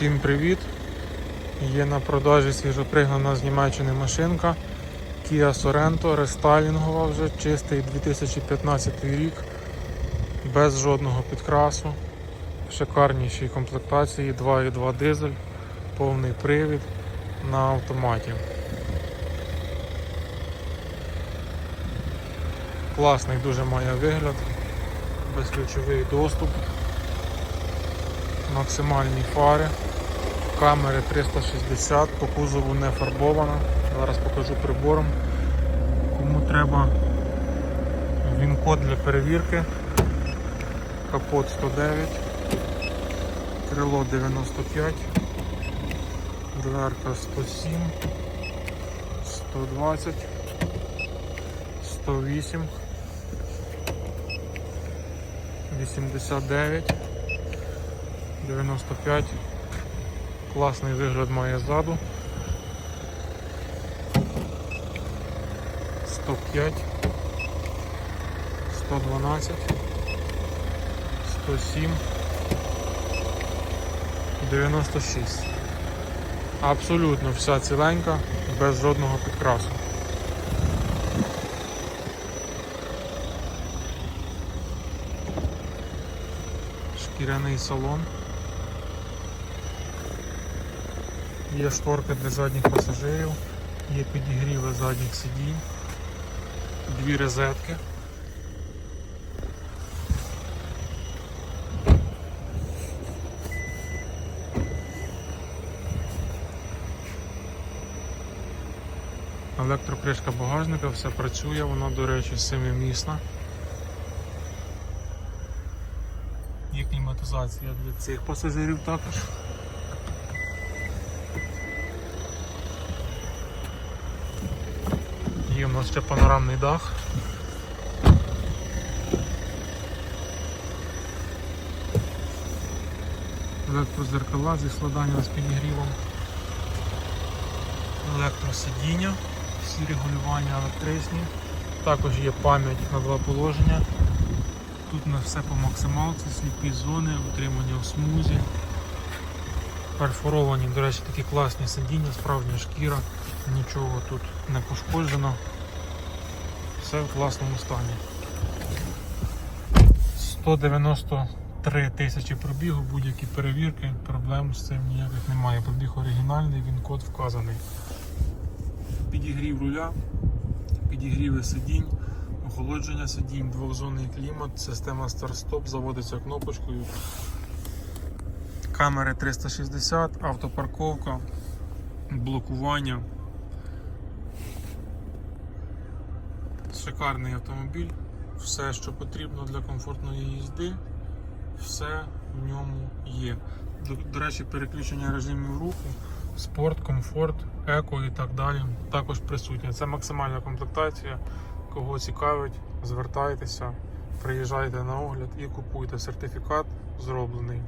Всім привіт! Є на продажі свіжопригнана з Німеччини машинка Kia Sorento, рестайлінгова вже, чистий 2015 рік, без жодного підкрасу, в шикарнішій комплектації 2.2 дизель, повний привід на автоматі. Класний дуже має вигляд, безключовий доступ, максимальні фари. Камери 360, по кузову не фарбована. Зараз покажу прибором. Кому треба він-код для перевірки. Капот 109, крило 95, дверка 107, 120, 108, 89, 95. Класний вигляд має ззаду. 105, 112, 107, 96. Абсолютно вся ціленька, без жодного підкрасу. Шкіряний салон. Є шторка для задніх пасажирів, є підігріви задніх сидінь, дві розетки. Електрокришка багажника, все працює, вона, до речі, семимісна. Є кліматизація для цих пасажирів також. Є у нас ще панорамний дах. Електрозеркала зі складанням з підігрівом. Електросидіння, всі регулювання електричні. Також є пам'ять на два положення. Тут у нас все по максималці, сліпі зони, утримання в смузі. Перфоровані, до речі, такі класні сидіння, справжня шкіра, нічого тут не пошкоджено. Все в класному стані. 193 тисячі пробігу, будь-які перевірки, проблем з цим ніяких немає. Пробіг оригінальний, він код вказаний. Підігрів руля, підігріви сидінь, охолодження сидінь, двохзонний клімат, система старт-стоп заводиться кнопочкою. Камери 360, автопарковка, блокування. Шикарний автомобіль, все, що потрібно для комфортної їзди, все в ньому є. До, до речі, переключення режимів руху, спорт, комфорт, еко і так далі також присутнє. Це максимальна комплектація. Кого цікавить, звертайтеся, приїжджайте на огляд і купуйте сертифікат зроблений.